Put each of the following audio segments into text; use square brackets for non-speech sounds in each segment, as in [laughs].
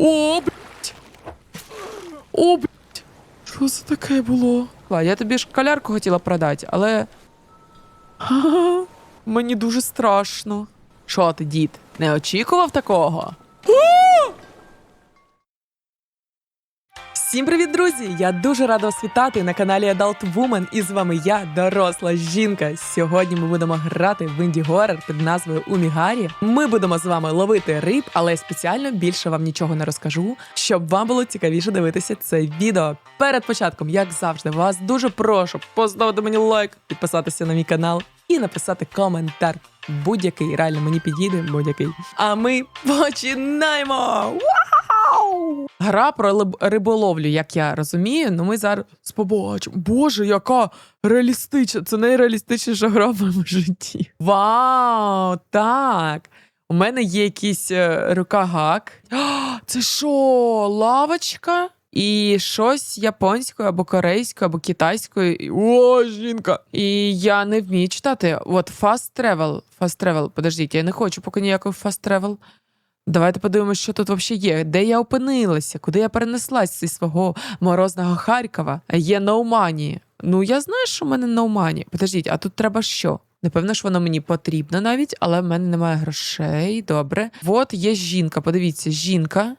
О, блядь. О, блядь. Що це таке було? Я тобі шкалярку хотіла продати, але. Мені дуже страшно. Що ти, дід, не очікував такого? Всім привіт, друзі! Я дуже рада вас вітати на каналі Adult Woman. І з вами я, доросла жінка. Сьогодні ми будемо грати в інді горор під назвою Умігарі. Ми будемо з вами ловити риб, але спеціально більше вам нічого не розкажу, щоб вам було цікавіше дивитися це відео. Перед початком, як завжди, вас дуже прошу поставити мені лайк, підписатися на мій канал і написати коментар. Будь-який реально мені підійде будь-який. А ми починаємо! Вау! Гра про риболовлю, як я розумію. Ну ми зараз побачимо. Боже, яка реалістична! Це найреалістичніша гра в моєму житті. Вау! Так. У мене є якийсь е, рукагак. Це що, лавочка? І щось японською або корейською, або китайською. О, жінка! І я не вмію читати. От fast travel. Fast travel. Подождіть, я не хочу поки ніякого fast travel. Давайте подивимося, що тут взагалі є. Де я опинилася? Куди я перенеслась зі свого морозного Харкова? Є money. Ну, я знаю, що в мене money. Подождіть, а тут треба що? Напевно, що воно мені потрібно навіть, але в мене немає грошей. Добре. От є жінка. Подивіться, жінка.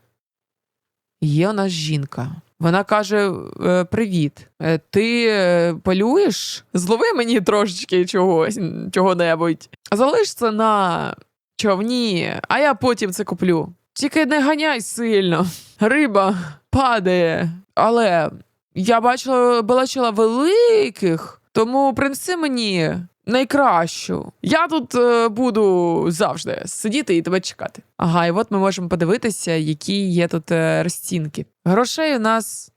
Є у нас жінка. Вона каже: е, Привіт, е, ти е, полюєш? Злови мені трошечки чогось, чого-небудь. Залиш це на човні, а я потім це куплю. Тільки не ганяй сильно. Риба падає. Але я бачила, бачила великих, тому принеси мені найкращу. Я тут е, буду завжди сидіти і тебе чекати. Ага, і от ми можемо подивитися, які є тут е, розцінки. Грошей у нас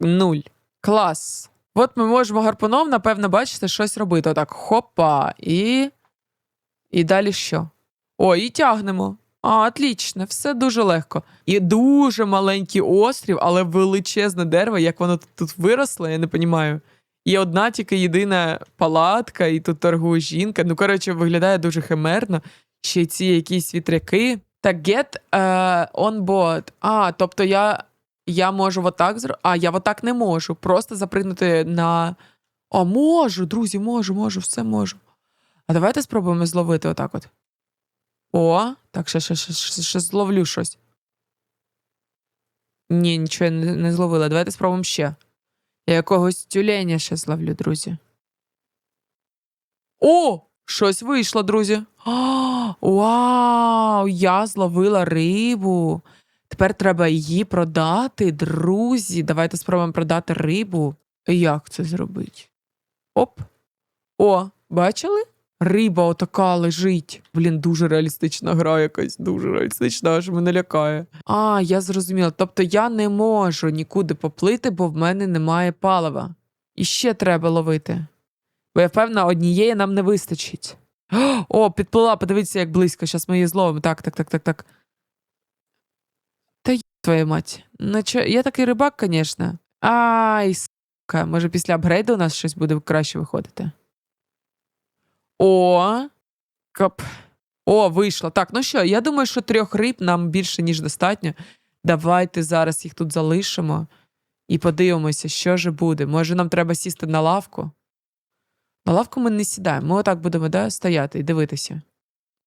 нуль. Клас. От ми можемо гарпуном, напевно, бачите, щось робити. Отак, хопа, і. І далі що? О, і тягнемо. А, отлично, все дуже легко. І дуже маленький острів, але величезне дерево, як воно тут виросло, я не розумію. І одна тільки єдина палатка, і тут торгує жінка. Ну, коротше, виглядає дуже химерно. Ще ці якісь вітряки. Так, get uh, on board. А, тобто я, я можу отак зробити. А, я отак не можу. Просто запригнути на. А, можу, друзі, можу, можу, все можу. А давайте спробуємо зловити отак от. О, так, ще, ще, ще, ще, зловлю щось. Ні, нічого я не зловила. Давайте спробуємо ще. Я якогось тюленя ще зловлю, друзі. О! Щось вийшло, друзі. О, вау! Я зловила рибу. Тепер треба її продати, друзі. Давайте спробуємо продати рибу. Як це зробити? Оп. О, бачили? Риба отака лежить. Блін, дуже реалістична гра якась, дуже реалістична, аж мене лякає. А, я зрозуміла. Тобто я не можу нікуди поплити, бо в мене немає палива. І ще треба ловити. Бо я впевнена, однієї нам не вистачить. О, підплила, подивіться, як близько. Зараз ми її зловимо. Так, так, так, так, так. Та й твоя мать. Ну, чо... Я такий рибак, звісно. Ай, сука. Може, після апгрейду у нас щось буде краще виходити. О, кап. О, вийшло. Так, ну що, я думаю, що трьох риб нам більше, ніж достатньо. Давайте зараз їх тут залишимо і подивимося, що же буде. Може, нам треба сісти на лавку? На лавку ми не сідаємо. Ми отак будемо да, стояти і дивитися.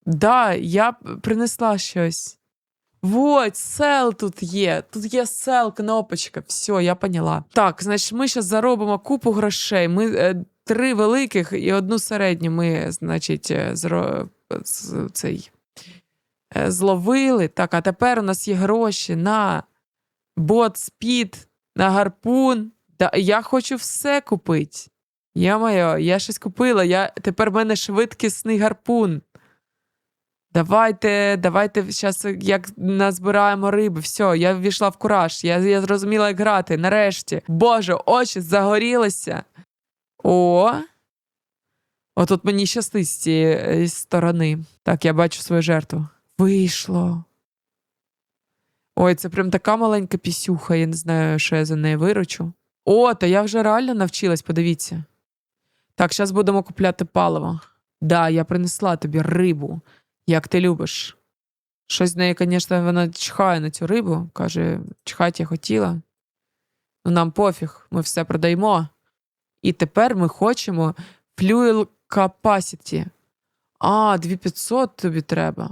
Да, я принесла щось. Вот, сел тут є. Тут є сел, кнопочка. Все, я поняла. Так, значить, ми зараз заробимо купу грошей. Ми е, три великих і одну середню ми, значить, е, зро... цей, е, зловили. Так, а тепер у нас є гроші на бот спід, на гарпун. Да, я хочу все купити. Я моє, я щось купила. Я... Тепер в мене швидкісний гарпун. Давайте, давайте зараз як назбираємо риби. Все, я ввійшла в кураж. Я, я зрозуміла, як грати. Нарешті. Боже, очі загорілися. О. Отут мені щастить з цієї е, сторони. Так, я бачу свою жертву. Вийшло. Ой, це прям така маленька пісюха, я не знаю, що я за неї виручу. О, та я вже реально навчилась, подивіться. Так, зараз будемо купляти паливо. Да, я принесла тобі рибу, як ти любиш. Щось з неї, звісно, вона чхає на цю рибу. Каже, чхати я хотіла. Ну, нам пофіг, ми все продаємо. І тепер ми хочемо fuel capacity. А, 2500 тобі треба.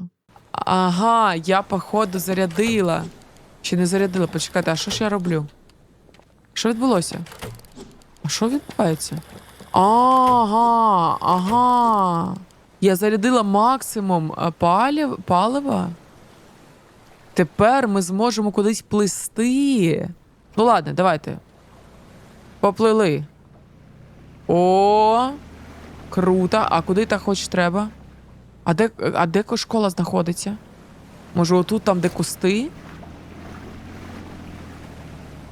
Ага, я, походу, зарядила. Чи не зарядила? Почекайте, а що ж я роблю? Що відбулося? А що відбувається? Ага, ага. Я зарядила максимум е, палів, палива. Тепер ми зможемо кудись плисти. Ну ладно, давайте. Поплили. О, круто. А куди так хоч треба? А де, а де школа знаходиться? Може, отут, там, де кусти?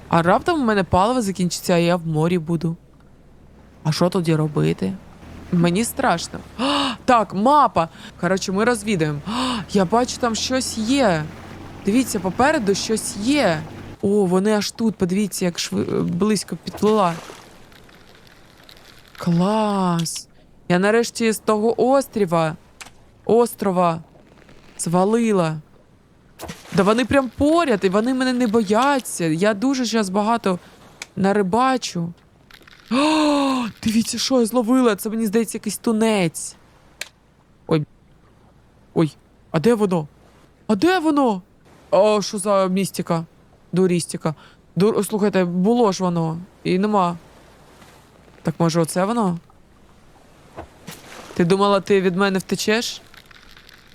А раптом у мене паливо закінчиться, а я в морі буду. А що тоді робити? Мені страшно. А, так, мапа. Коротше, ми розвідаємо. А, я бачу, там щось є. Дивіться, попереду щось є. О, вони аж тут, подивіться, як шви... близько підплила. Клас. Я нарешті з того острова. Острова звалила. Да вони прям поряд, і вони мене не бояться. Я дуже зараз багато нарибачу. О, дивіться, що я зловила. Це мені здається якийсь тунець. Ой. Ой, а де воно? А де воно? О, що за містика? Дурістика. Дур... Слухайте, було ж воно. І нема. Так може, оце воно? Ти думала, ти від мене втечеш?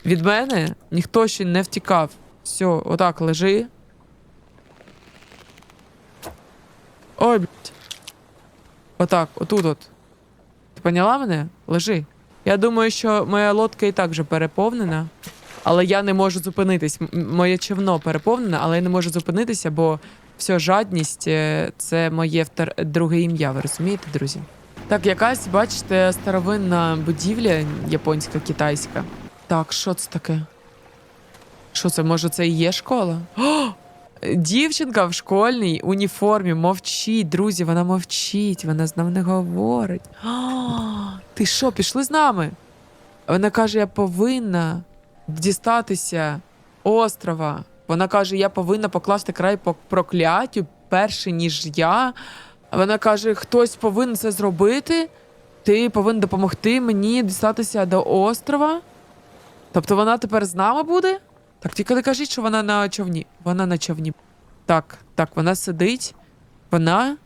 Від мене ніхто ще не втікав. Все, отак лежи. Ой, блядь. Отак, отут от. Ти поняла мене? Лежи. Я думаю, що моя лодка і так вже переповнена, але я не можу зупинитись. Моє човно переповнене, але я не можу зупинитися, бо все, жадність е, це моє втор... друге ім'я, ви розумієте, друзі? Так, якась, бачите, старовинна будівля японська, китайська. Так, що це таке? Що це? Може, це і є школа? [gasps] О! Дівчинка в школьній уніформі мовчить, друзі, вона мовчить, вона з нами не говорить. А, [gasps] ти що, пішли з нами? Вона каже: я повинна дістатися острова. Вона каже: я повинна покласти край по прокляттю перше, ніж я. Вона каже: хтось повинен це зробити. Ти повинен допомогти мені дістатися до острова. Тобто вона тепер з нами буде? Так, тільки не кажіть, що вона на човні. Вона на човні. Так, так, вона сидить. Вона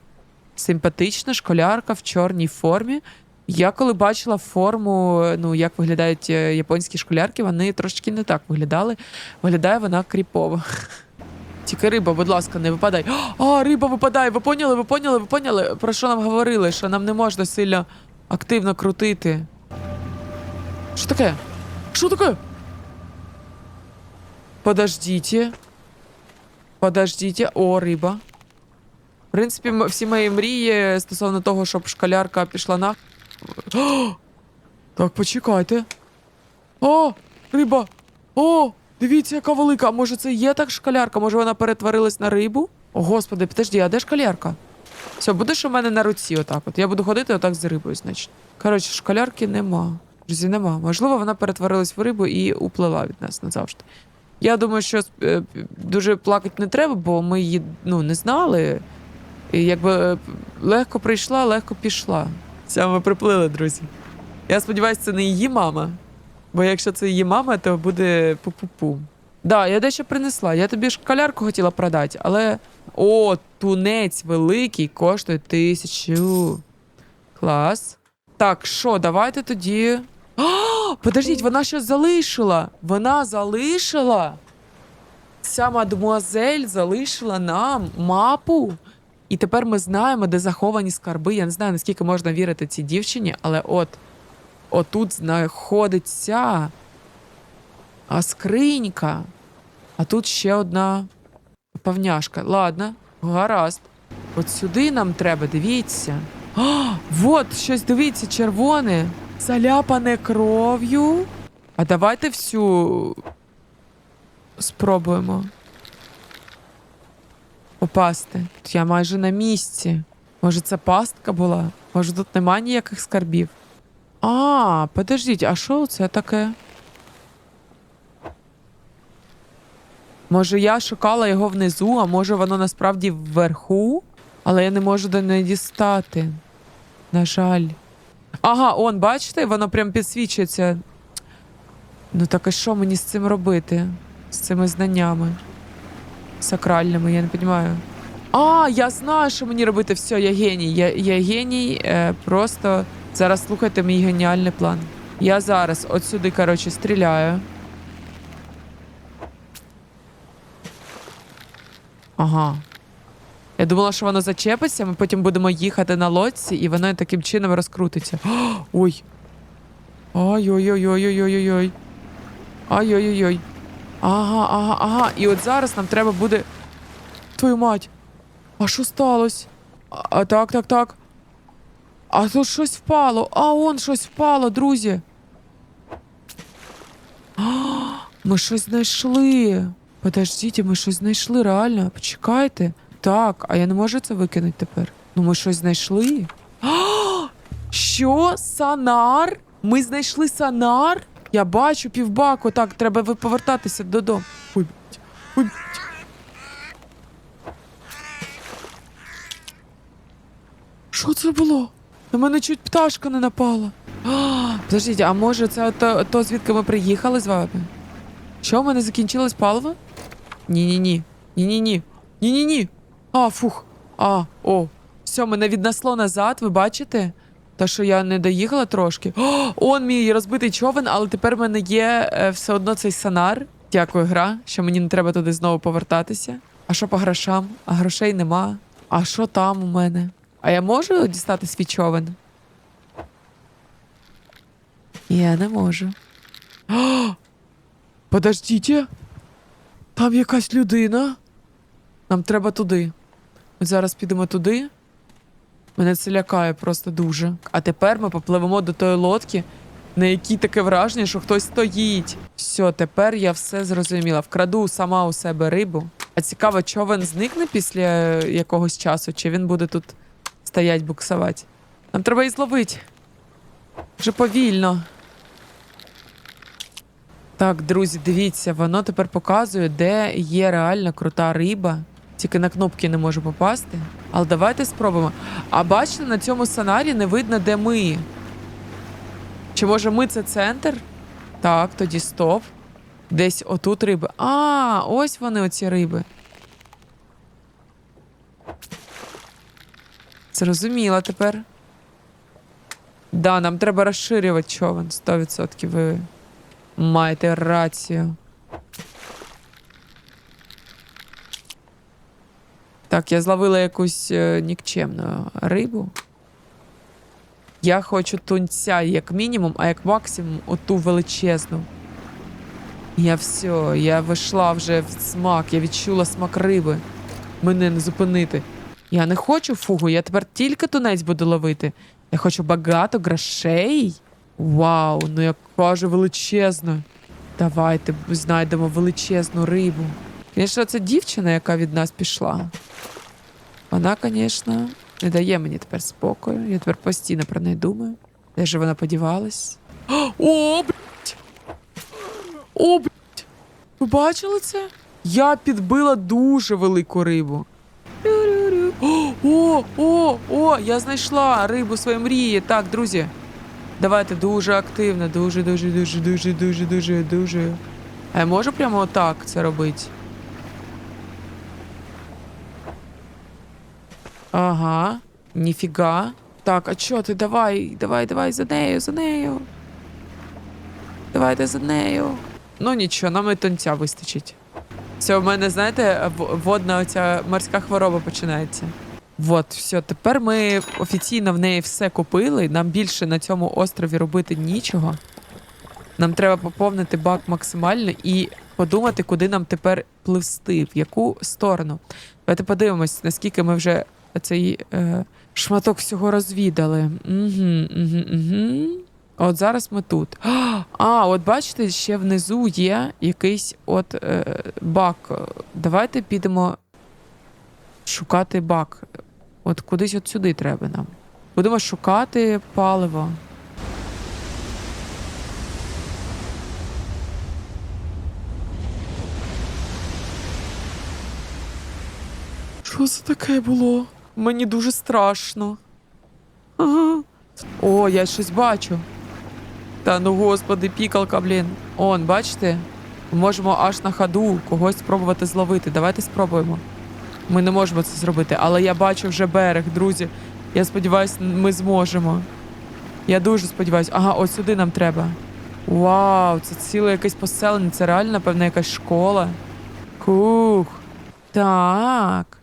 симпатична школярка в чорній формі. Я коли бачила форму, ну як виглядають е, японські школярки, вони трошки не так виглядали. Виглядає вона кріпово. [laughs] Тільки риба, будь ласка, не випадай. [gasps] А, риба випадає. Ви поняли, ви поняли, ви поняли? Про що нам говорили? Що нам не можна сильно активно крутити. Що таке? Що таке? Подождите. Подождите. О, риба. В принципі, всі мої мрії стосовно того, щоб школярка пішла на. О! Так, почекайте. О, риба! О! Дивіться, яка велика. Може, це є так школярка? Може, вона перетворилась на рибу? О, господи, подожди, а де школярка? Все, будеш у мене на руці, отак. От я буду ходити отак з рибою, значить. Коротше, школярки нема. Друзі, нема. Можливо, вона перетворилась в рибу і уплила від нас назавжди. Я думаю, що е, дуже плакати не треба, бо ми її ну, не знали. І якби е, легко прийшла, легко пішла. Все, ми приплили, друзі. Я сподіваюся, це не її мама. Бо якщо це її мама, то буде пу-пу-пу. Да, я дещо принесла. Я тобі шкалярку хотіла продати, але. О, тунець великий коштує тисячу. Клас. Так, що, давайте тоді. А, подождіть, вона щось залишила. Вона залишила. Ця мадмуазель залишила нам мапу. І тепер ми знаємо, де заховані скарби. Я не знаю, наскільки можна вірити цій дівчині, але от отут знаходиться а скринька. А тут ще одна павняшка. Ладно, гаразд. От сюди нам треба, дивіться. А, вот щось дивіться, червоне. Заляпане кров'ю. А давайте всю спробуємо. Попасти. Я майже на місці. Може, це пастка була? Може, тут немає ніяких скарбів? А, подождіть, а що це таке? Може, я шукала його внизу, а може воно насправді вверху, але я не можу до неї дістати. На жаль. Ага, он, бачите, воно прям підсвічується. Ну так і що мені з цим робити? З цими знаннями сакральними, я не розумію. А, я знаю, що мені робити. Все, я геній. Я, я геній. Е, просто зараз слухайте мій геніальний план. Я зараз от сюди, коротше, стріляю. Ага. Я думала, що воно зачепиться, ми потім будемо їхати на лодці, і воно таким чином розкрутиться. [gasps] Ой. Ой-ой-ой-ой-ой-ой-ой. Ай-ой-ой-ой. Ага, ага, ага. І от зараз нам треба буде. Твою мать. А що сталося? А, так, так, так. А тут щось впало. А он щось впало, друзі. А, [gasps] ми щось знайшли. Подождіть, ми щось знайшли, реально. Почекайте. Так, а я не можу це викинути тепер. Ну, ми щось знайшли. А, що? Санар? Ми знайшли санар? Я бачу півбаку. Так, треба повертатися додому. Ой. Ой. Що це було? На мене чуть пташка не напала. А, подождіть, а може це то, то звідки ми приїхали з вами? Що, в мене закінчилось паливо? Ні-ні-ні. Ні-ні-ні. Ні-ні-ні. А, фух. А, о. Все, мене віднесло назад, ви бачите? Та що я не доїхала трошки. О, он мій розбитий човен, але тепер в мене є е, все одно цей сонар. Дякую, гра, що мені не треба туди знову повертатися. А що по грошам? А грошей нема. А що там у мене? А я можу дістати свій човен? Я не можу. О, подождіть. Там якась людина. Нам треба туди. Зараз підемо туди. Мене це лякає просто дуже. А тепер ми попливемо до тої лодки, на якій таке враження, що хтось стоїть. Все, тепер я все зрозуміла. Вкраду сама у себе рибу. А цікаво, човен зникне після якогось часу, чи він буде тут стоять буксувати. Нам треба її зловити. Вже повільно. Так, друзі, дивіться, воно тепер показує, де є реально крута риба. Тільки на кнопки не можу попасти. Але давайте спробуємо. А бачите, на цьому сценарії не видно, де ми. Чи може ми це центр? Так, тоді стоп. Десь отут риби. А, ось вони, оці риби. Зрозуміла тепер. Да, нам треба розширювати човен. 100% ви маєте рацію. Так, я зловила якусь е, нікчемну рибу. Я хочу тунця як мінімум, а як максимум оту величезну. Я все, я вийшла вже в смак, я відчула смак риби. Мене не зупинити. Я не хочу фугу, я тепер тільки тунець буду ловити. Я хочу багато грошей. Вау, ну яка ж величезна. Давайте знайдемо величезну рибу. Звісно, це дівчина, яка від нас пішла. Вона, звісно, не дає мені тепер спокою. Я тепер постійно про неї думаю. Де ж вона подівалась? О, блядь! О, блядь! Ви бачили це? Я підбила дуже велику рибу. О, о, о, я знайшла рибу своєї мрії. Так, друзі. Давайте дуже активно, дуже, дуже, дуже, дуже, дуже, дуже, дуже. А я можу прямо отак це робити? Ага, ніфіга. Так, а чо ти? Давай, давай, давай за нею, за нею. Давайте за нею. Ну нічого, нам і тонця вистачить. Це у мене, знаєте, водна оця морська хвороба починається. Вот, все, тепер ми офіційно в неї все купили. Нам більше на цьому острові робити нічого. Нам треба поповнити бак максимально і подумати, куди нам тепер пливсти, в яку сторону. Давайте подивимось, наскільки ми вже цей е, шматок всього розвідали. Угу, угу, угу. От зараз ми тут. А, от бачите, ще внизу є якийсь от е, бак. Давайте підемо шукати бак. От кудись от сюди треба нам. Будемо шукати паливо. Що це таке було? Мені дуже страшно. О, я щось бачу. Та ну господи, пікалка, блін. Он, бачите? Ми можемо аж на ходу когось спробувати зловити. Давайте спробуємо. Ми не можемо це зробити, але я бачу вже берег, друзі. Я сподіваюся, ми зможемо. Я дуже сподіваюся. Ага, ось сюди нам треба. Вау, це ціле якесь поселення. Це реально, напевно, якась школа. Хух. Так.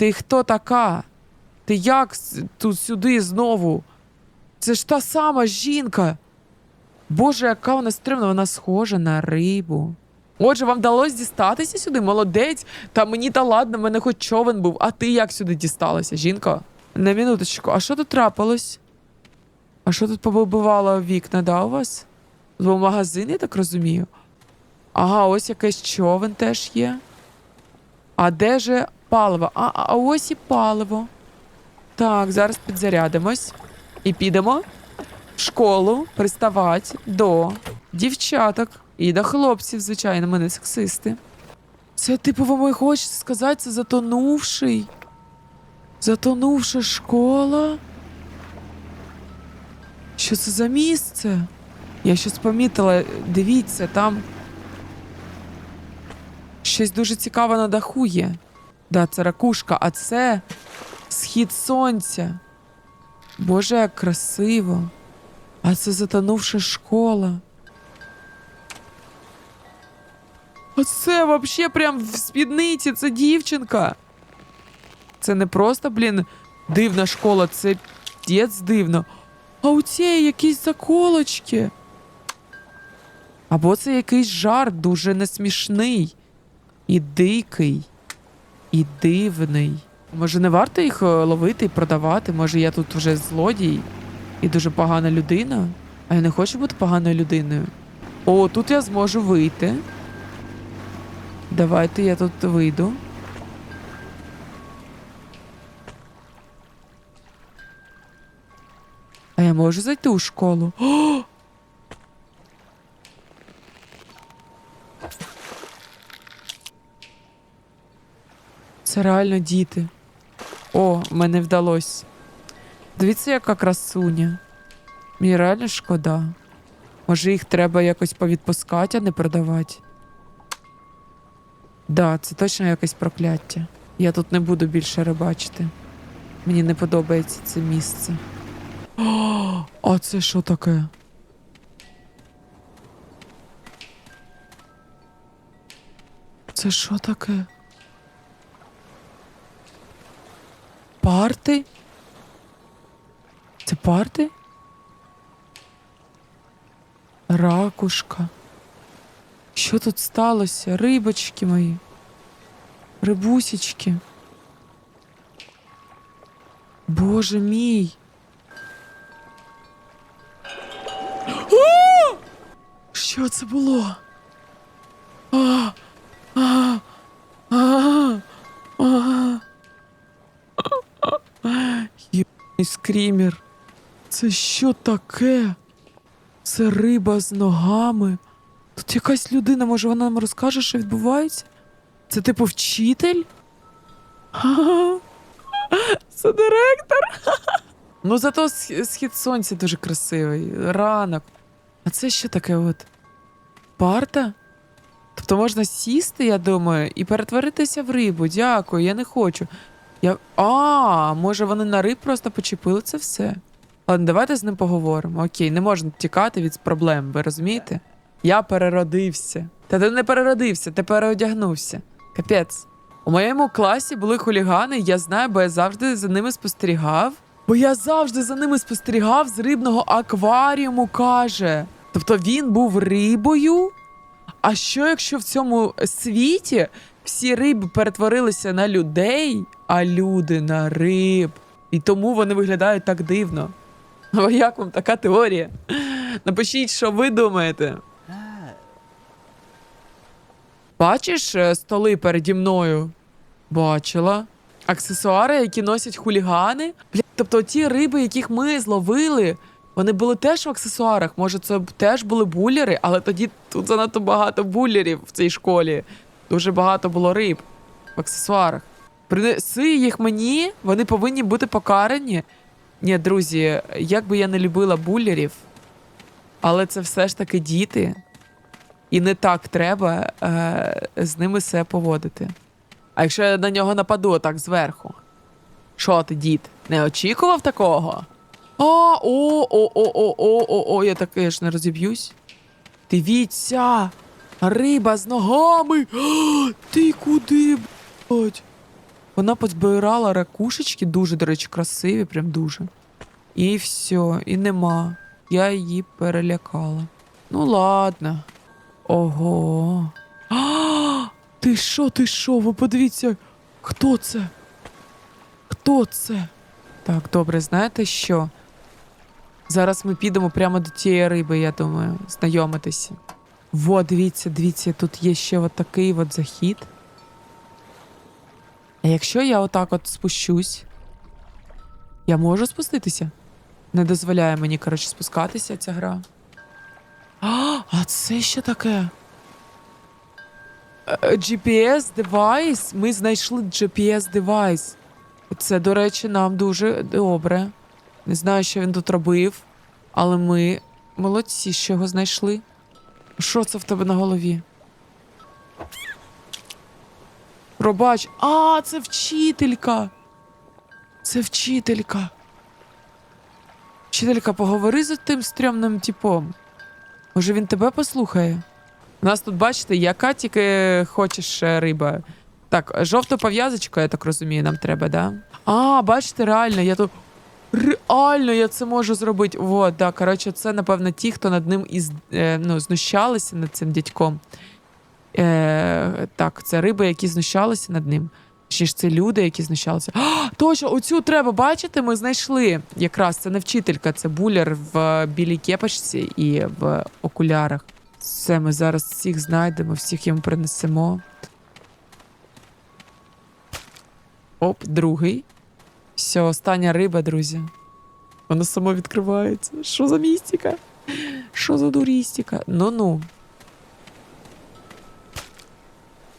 Ти хто така? Ти як тут сюди знову? Це ж та сама жінка. Боже, яка вона стримна, вона схожа на рибу. Отже, вам вдалося дістатися сюди, молодець. Та мені та ладно, мене хоч човен був. А ти як сюди дісталася, жінка? На минуточку, а що тут трапилось? А що тут побивало вікна, да, у вас? Бо магазин, я так розумію. Ага, ось якийсь човен теж є. А де же паливо? А, а ось і паливо. Так, зараз підзарядимось і підемо в школу приставати до дівчаток і до хлопців, звичайно, ми не сексисти. Це, типу, ви хочете сказати, це затонувший. Затонувша школа. Що це за місце? Я щось помітила. Дивіться, там щось дуже цікаве на даху є. Да, це ракушка, а це схід сонця. Боже, як красиво. А це затонувша школа. А це вообще прям в спідниці, це дівчинка. Це не просто, блін, дивна школа, це п'єць дивно. А у цієї якісь заколочки. Або це якийсь жарт дуже несмішний, і дикий, і дивний. Може, не варто їх е, ловити і продавати? Може, я тут вже злодій і дуже погана людина? А я не хочу бути поганою людиною. О, тут я зможу вийти. Давайте я тут вийду. А я можу зайти у школу? О! Це реально діти. О, мене вдалося. Дивіться, яка красуня. Мені реально шкода. Може, їх треба якось повідпускати, а не продавати. Да, це точно якесь прокляття. Я тут не буду більше рибачити. Мені не подобається це місце. О, а це що таке? Це що таке? Парти? Це парти? Ракушка. Що тут сталося? Рибочки мої. Рибусічки. Боже мій. О! Що це було? А, а, а, а. Єбаний скрімер. Це що таке? Це риба з ногами. Тут якась людина, може, вона нам розкаже, що відбувається? Це типу вчитель? [laughs] Це директор. [laughs] Ну, зато сх- схід сонця дуже красивий. Ранок. А це що таке от? Парта? Тобто можна сісти, я думаю, і перетворитися в рибу. Дякую, я не хочу. Я... А, може вони на риб просто почепили це все. Ладно, давайте з ним поговоримо. Окей, не можна тікати від проблем, ви розумієте? Я переродився. Та ти не переродився, ти переодягнувся. Капець. У моєму класі були хулігани, я знаю, бо я завжди за ними спостерігав. Бо я завжди за ними спостерігав з рибного акваріуму, каже. Тобто він був рибою. А що якщо в цьому світі всі риби перетворилися на людей, а люди на риб? І тому вони виглядають так дивно. А як вам така теорія? Напишіть, що ви думаєте. Бачиш е, столи переді мною? Бачила. Аксесуари, які носять хулігани. Бля, тобто ті риби, яких ми зловили, вони були теж в аксесуарах. Може, це теж були буллери, але тоді тут занадто багато буллерів в цій школі. Дуже багато було риб в аксесуарах. Принеси їх мені, вони повинні бути покарані. Ні, друзі, як би я не любила буллерів, але це все ж таки діти. І не так треба е, з ними себе поводити. А якщо я на нього нападу отак зверху? Що ти, дід, не очікував такого? А, о, о, о, о, о, о, о, я таке ж не розіб'юсь. Дивіться, риба з ногами. А, ти куди, блядь? Вона позбирала ракушечки, дуже, до речі, красиві, прям дуже. І все, і нема. Я її перелякала. Ну, ладно. Ого. А, ти що, ти що? Ви подивіться, хто це? Хто це? Так, добре, знаєте що? Зараз ми підемо прямо до тієї риби, я думаю, знайомитися. Во, дивіться, дивіться, тут є ще от такий от захід. А якщо я отак от спущусь, я можу спуститися? Не дозволяє мені, коротше, спускатися ця гра. А, а це що таке? Е, GPS девайс. Ми знайшли GPS девайс. Це, до речі, нам дуже добре. Не знаю, що він тут робив, але ми молодці, що його знайшли. Що це в тебе на голові? Пробач. А, це вчителька. Це вчителька. Вчителька, поговори з тим стрьомним типом. Може, він тебе послухає? У нас тут, бачите, яка тільки хочеш риба. Так, жовту пов'язочку, я так розумію, нам треба, да? А, бачите, реально, я тут. Реально, я це можу зробити. Вот, да, коротше, це, напевно, ті, хто над ним із, е, ну, знущалися над цим дядьком. Е, так, це риби, які знущалися над ним. Чи ж це люди, які знущалися. А, точно, оцю треба бачити, ми знайшли. Якраз це не вчителька, це буляр в білій кепочці і в окулярах. Все, ми зараз всіх знайдемо, всіх йому принесемо. Оп, другий. Все, остання риба, друзі. Воно само відкривається. Що за містика? Що за дурістика? Ну-ну.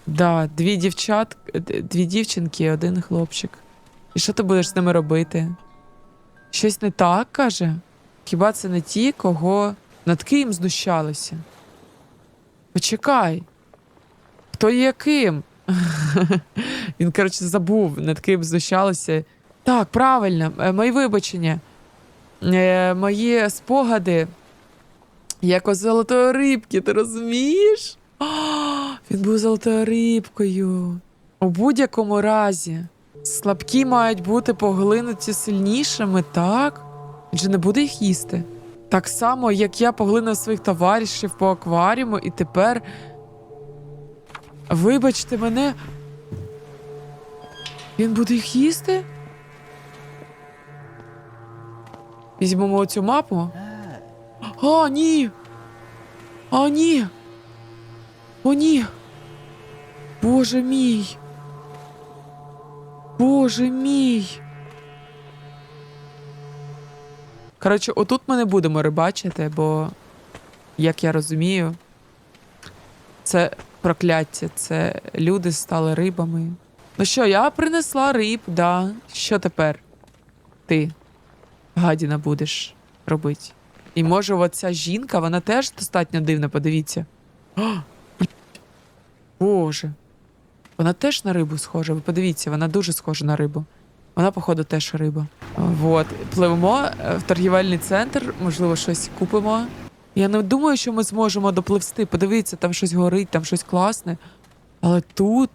Да, дві дівчат, дві дівчинки один хлопчик. І що ти будеш з ними робити? Щось не так, каже? Хіба це не ті, кого над ким знущалися? Почекай. Хто є ким? [laughs] Він, коротше, забув, над ким знущалися. Так, правильно, е, мої вибачення. Е, мої спогади, як у золотої рибки, ти розумієш? А, він був золотою рибкою. У будь-якому разі, слабкі мають бути поглинуті сильнішими, так? Він же не буде їх їсти. Так само, як я поглинув своїх товаришів по акваріуму, і тепер. Вибачте мене. Він буде їх їсти? Візьмемо оцю мапу. А, ні! А, ні! О, ні! Боже мій! Боже мій! Коротше, отут ми не будемо рибачити, бо, як я розумію, це прокляття, це люди стали рибами. Ну що, я принесла риб, да. Що тепер? Ти, гадіна, будеш робити. І може, оця жінка, вона теж достатньо дивна, подивіться. Блядь. Боже. Вона теж на рибу схожа. Ви подивіться, вона дуже схожа на рибу. Вона, походу, теж риба. Вот. Пливемо е, в торгівельний центр, можливо, щось купимо. Я не думаю, що ми зможемо допливсти. Подивіться, там щось горить, там щось класне. Але тут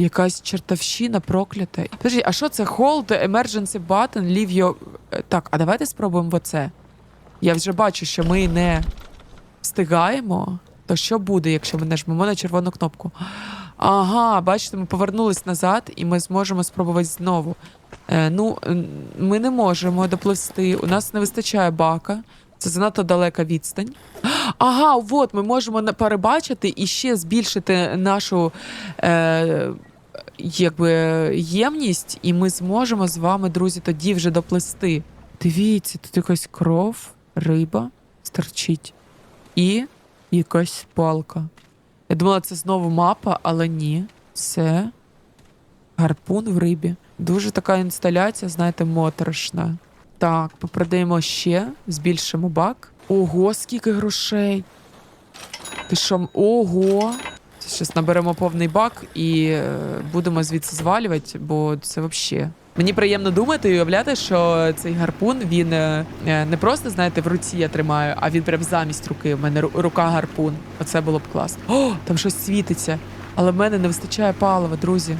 якась чертовщина проклята. Подожди, а що це? Hold the emergency button, leave your... Е, Так, а давайте спробуємо оце. Я вже бачу, що ми не встигаємо. То що буде, якщо ми нажмемо на червону кнопку? Ага, бачите, ми повернулись назад, і ми зможемо спробувати знову. Е, ну, ми не можемо допливсти. У нас не вистачає бака. Це занадто далека відстань. Ага, от ми можемо перебачити і ще збільшити нашу е, якби, ємність, і ми зможемо з вами, друзі, тоді вже доплисти. Дивіться, тут якась кров, риба стерчить. І якась палка. Я думала, це знову мапа, але ні. Це Гарпун в рибі. Дуже така інсталяція, знаєте, моторошна. Так, попродаємо ще, збільшимо бак. Ого, скільки грошей. Ти що? Ого. Зараз наберемо повний бак і е, будемо звідси звалювати, бо це взагалі. Мені приємно думати і уявляти, що цей гарпун він е, е, не просто, знаєте, в руці я тримаю, а він прям замість руки. У мене рука гарпун. Оце було б класно. О, там щось світиться. Але в мене не вистачає палива, друзі.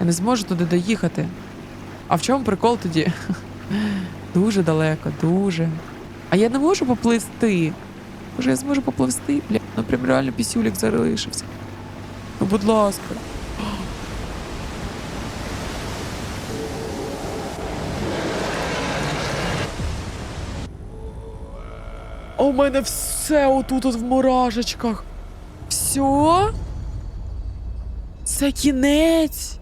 Я не зможу туди доїхати. А в чому прикол тоді? [laughs] Дуже далеко, дуже. А я не можу попливсти. Може, я зможу попливсти? Бля, ну прям реально пісюлік залишився. Ну, будь ласка. А у мене все отут от в мурашечках. Все? Це кінець.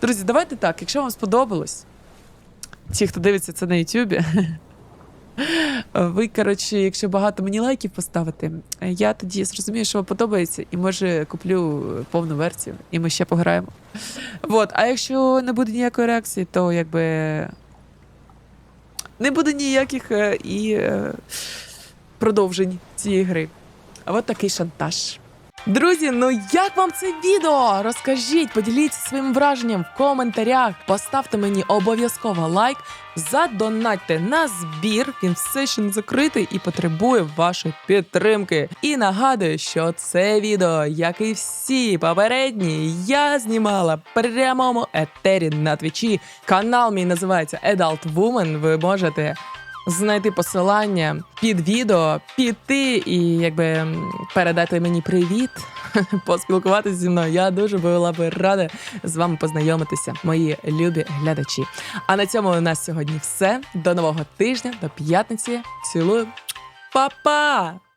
Друзі, давайте так, якщо вам сподобалось, ті, хто дивиться це на Ютубі, [laughs] ви, коротше, якщо багато мені лайків поставите, я тоді зрозумію, що вам подобається, і може куплю повну версію, і ми ще пограємо. Вот. А якщо не буде ніякої реакції, то якби не буде ніяких е, і е, продовжень цієї гри. А от такий шантаж. Друзі, ну як вам це відео? Розкажіть, поділіться своїм враженням в коментарях. Поставте мені обов'язково лайк, задонатьте на збір. Він все ще не закритий і потребує вашої підтримки. І нагадую, що це відео, як і всі попередні, я знімала в прямому етері на твічі. Канал мій називається Adult Woman. Ви можете знайти посилання під відео, піти і якби передати мені привіт, [laughs] поспілкуватися зі мною. Я дуже була би рада з вами познайомитися, мої любі глядачі. А на цьому у нас сьогодні все. До нового тижня, до п'ятниці. Цілую. Па-па!